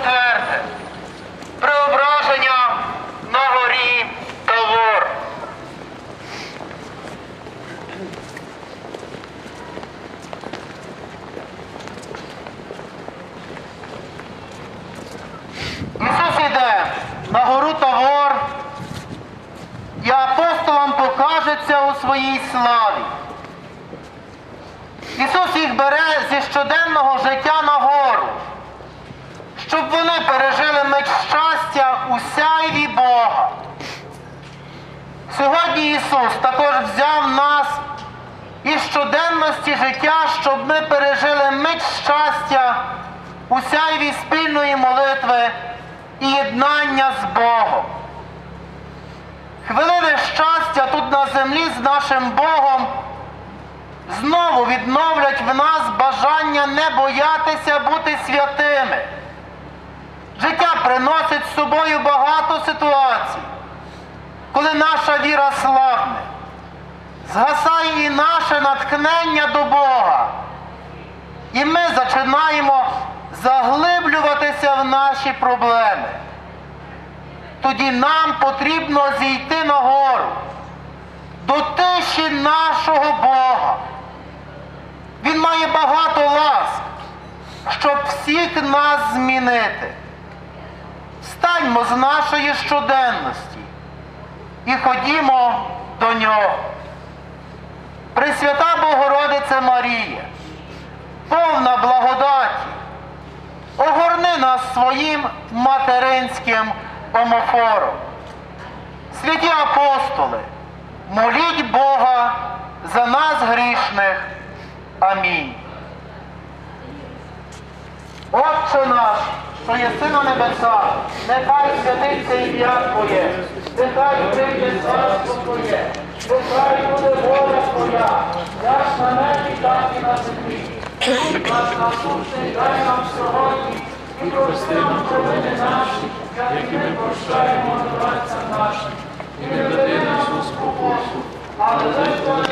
четверте. Преображення на горі Тавор. Ісус іде на гору Тавор, і апостолам покажеться у своїй славі. Ісус їх бере зі щоденного життя на гору, щоб вони пережили мить щастя у сяйві Бога. Сьогодні Ісус також взяв нас із щоденності життя, щоб ми пережили мить щастя у сяйві спільної молитви і єднання з Богом. Хвилини щастя тут на землі з нашим Богом знову відновлять в нас бажання не боятися бути святими. Життя приносить з собою багато ситуацій, коли наша віра слабне, згасає і наше натхнення до Бога. І ми починаємо заглиблюватися в наші проблеми тоді нам потрібно зійти на гору до тиші нашого Бога. Він має багато ласк, щоб всіх нас змінити. Встаньмо з нашої щоденності і ходімо до нього. Пресвята Богородице Марія, повна благодаті, огорни нас своїм материнським омофором. Святі апостоли, моліть Бога за нас грішних. Амінь. Отче наш, що єси на небесах, нехай святиться ім'я Твоє, царство Твоє, нехай буде воля Твоя, як на небі, так і на землі. Хліб наш насущний дай нам сьогодні, і прости нам провини наші, які ми прощаємо винуватцям нашим, і не веди нас у спокусу, але лише